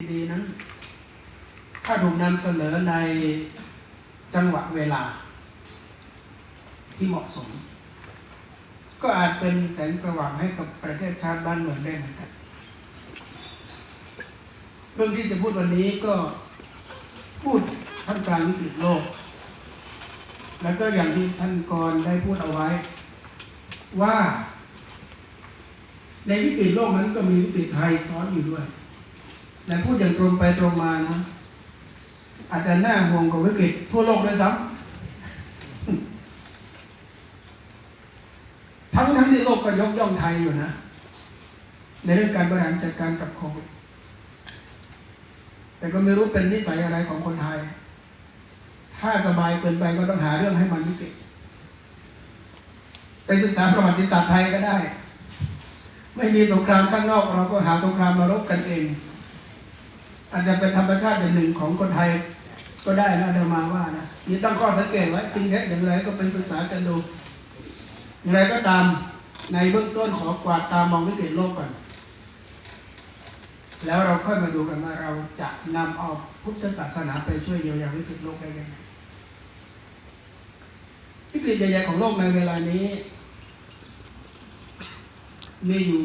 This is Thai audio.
ดีนั้นถ้าถูกนำเสนอในจังหวะเวลา ที่เหมาะสม ก็อาจเป็นแสงสว่างให้กับประเทศชาติบ้านเมืองได้เหมือนกันเรื่องที่จะพูดวันนี้ก็พูดท่ามกลางวิกฤตโลก แล้วก็อย่างที่ท่านกรได้พูดเอาไว้ ว่า ในวิกฤตโลกนั้นก็มีวิกฤตไทยซ้อนอยู่ด้วย และพูดอย่างตรงไปตรงมานะ อาจจะน่าห่วงกว่าวิกฤตทั่วโลกด้วยซ้ำทั้งทั้งที่โลกก็ยกย่องไทยอยู่นะ ในเรื่องการบริหารจัดการกับโควิดแต่ก็ไม่รู้เป็นนิสัยอะไรของคนไทย ถ้าสบายเกินไปก็ต้องหาเรื่องให้มันวิกฤตไปศึกษาประวัติศาสตร์ไทยก็ได้ ไม่มีสงครามข้างนอกเราก็หาสงครามมารบกันเอง อาจจะเป็นธรรมชาติอย่างหนึ่งของคนไทยก็ได้นะเดมาว่านะนี่ตั้งข้อสังเกตไว้จริงแท้อย่างไรก็ไปศึกษากันดูอย่างไรก็ตามในเบื้องต้นขอกวาดตามองวิกฤตโลกก่อน แล้วเราค่อยมาดูกันว่าเราจะนำเอาพุทธศาสนาไปช่วยเยียวยาวิกฤตโลกได้ยังไงวิกฤตใหญ่ๆของโลกในเวลานี้มีอยู่